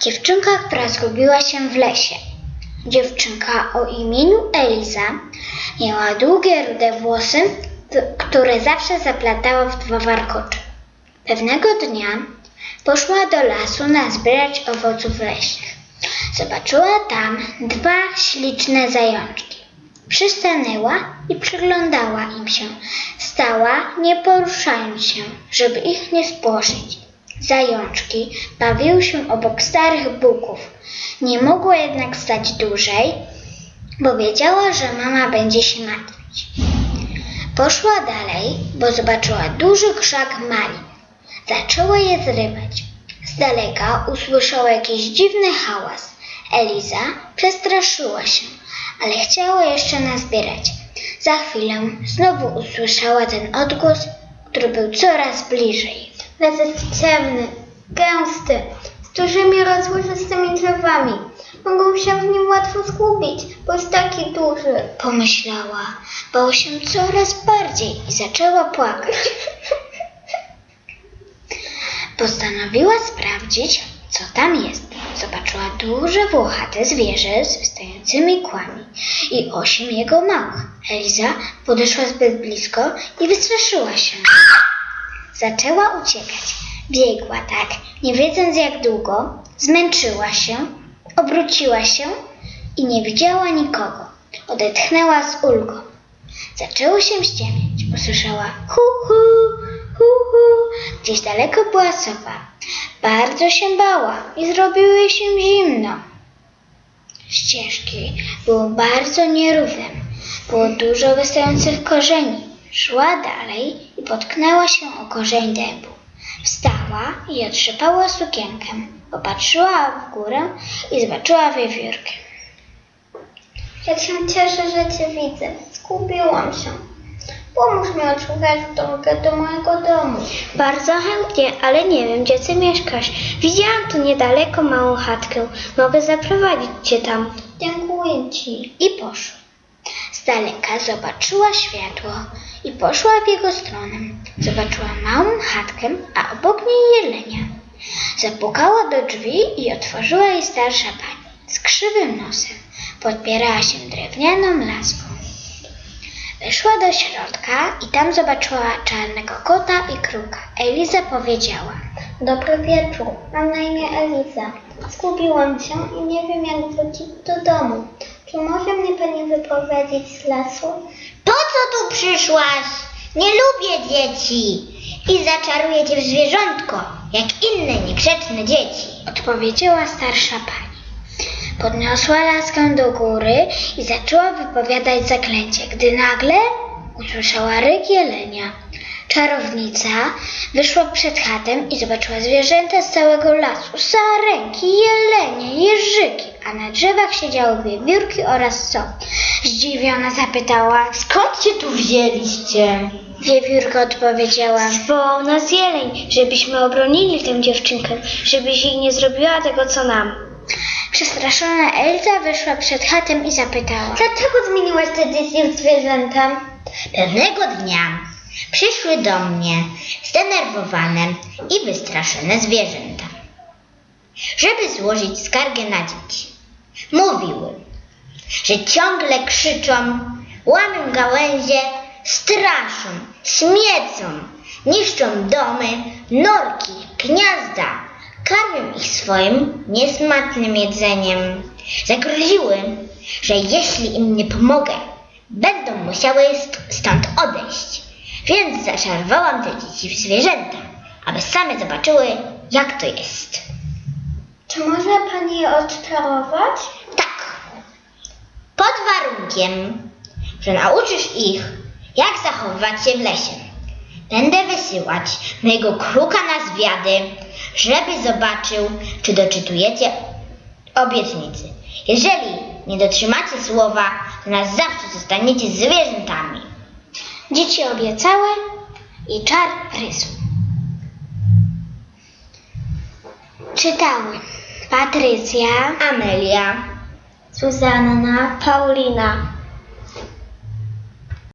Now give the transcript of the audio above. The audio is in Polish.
Dziewczynka, która zgubiła się w lesie. Dziewczynka o imieniu Eliza miała długie, rude włosy, które zawsze zaplatała w dwa warkocze. Pewnego dnia poszła do lasu nazbierać owoców leśnych. Zobaczyła tam dwa śliczne zajączki. Przystanęła i przyglądała im się. Stała, nie poruszając się, żeby ich nie spłoszyć. Zajączki bawiły się obok starych buków. Nie mogła jednak stać dłużej, bo wiedziała, że mama będzie się martwić. Poszła dalej, bo zobaczyła duży krzak malin. Zaczęła je zrywać. Z daleka usłyszała jakiś dziwny hałas. Eliza przestraszyła się, ale chciała jeszcze nazbierać. Za chwilę znowu usłyszała ten odgłos, który był coraz bliżej. Las jest ciemny, gęsty, z dużymi rozłożystymi drzewami. Mogą się w nim łatwo zgubić, bo jest taki duży. Pomyślała, bała się coraz bardziej i zaczęła płakać. Postanowiła sprawdzić, co tam jest. Zobaczyła duże włochate zwierzę z wystającymi kłami i osiem jego małych. Eliza podeszła zbyt blisko i wystraszyła się. Zaczęła uciekać. Biegła tak, nie wiedząc jak długo, zmęczyła się, obróciła się i nie widziała nikogo. Odetchnęła z ulgą. Zaczęło się ściemniać. Usłyszała hu hu, hu hu. Gdzieś daleko była sowa. Bardzo się bała i zrobiło jej się zimno. Ścieżki były bardzo nierówne. Było dużo wystających korzeni. Szła dalej i potknęła się o korzeń dębu. Wstała i otrzepała sukienkę. Popatrzyła w górę i zobaczyła wiewiórkę. Jak się cieszę, że Cię widzę. Zgubiłam się. Pomóż mi odszukać drogę do mojego domu. Bardzo chętnie, ale nie wiem, gdzie ty mieszkasz. Widziałam tu niedaleko małą chatkę. Mogę zaprowadzić cię tam. Dziękuję Ci. I poszła. Daleka zobaczyła światło i poszła w jego stronę. Zobaczyła małą chatkę, a obok niej jelenia. Zapukała do drzwi i otworzyła jej starsza pani z krzywym nosem. Podpierała się drewnianą laską. Weszła do środka i tam zobaczyła czarnego kota i kruka. Eliza powiedziała. Dobry wieczór. Mam na imię Eliza. Zgubiłam się i nie wiem jak wrócić do domu. Czy może mnie Pani wyprowadzić z lasu? Po co tu przyszłaś? Nie lubię dzieci i zaczaruję cię w zwierzątko, jak inne niegrzeczne dzieci. odpowiedziała starsza pani. Podniosła laskę do góry i zaczęła wypowiadać zaklęcie, gdy nagle usłyszała ryk jelenia. Czarownica wyszła przed chatem i zobaczyła zwierzęta z całego lasu, sarenki, jelenie, jeżyki, a na drzewach siedziały wiewiórki oraz sok. Zdziwiona zapytała, Skąd się tu wzięliście? wiewiórka odpowiedziała, Zwołał nas jeleń, żebyśmy obronili tę dziewczynkę, żebyś jej nie zrobiła tego, co nam. Przestraszona Elza wyszła przed chatem i zapytała, Dlaczego zmieniłaś te dzieci w zwierzęta? Pewnego dnia przyszły do mnie zdenerwowane i wystraszone zwierzęta, żeby złożyć skargę na dzieci. Mówiły, że ciągle krzyczą, łamią gałęzie, straszą, śmiecą, niszczą domy, norki, gniazda, karmią ich swoim niesmacznym jedzeniem. Zagroziły, że jeśli im nie pomogę, będą musiały st- stąd odejść. Więc zaczarowałam te dzieci w zwierzęta, aby same zobaczyły, jak to jest. Czy może Pani je odczarować? Tak, pod warunkiem, że nauczysz ich, jak zachowywać się w lesie. Będę wysyłać mojego kruka na zwiady, żeby zobaczył, czy doczytujecie obietnicy. Jeżeli nie dotrzymacie słowa, to na zawsze zostaniecie zwierzętami. Dzieci obiecały i czar prysł. Czytały Patrycja, Amelia, Zuzanna, Paulina,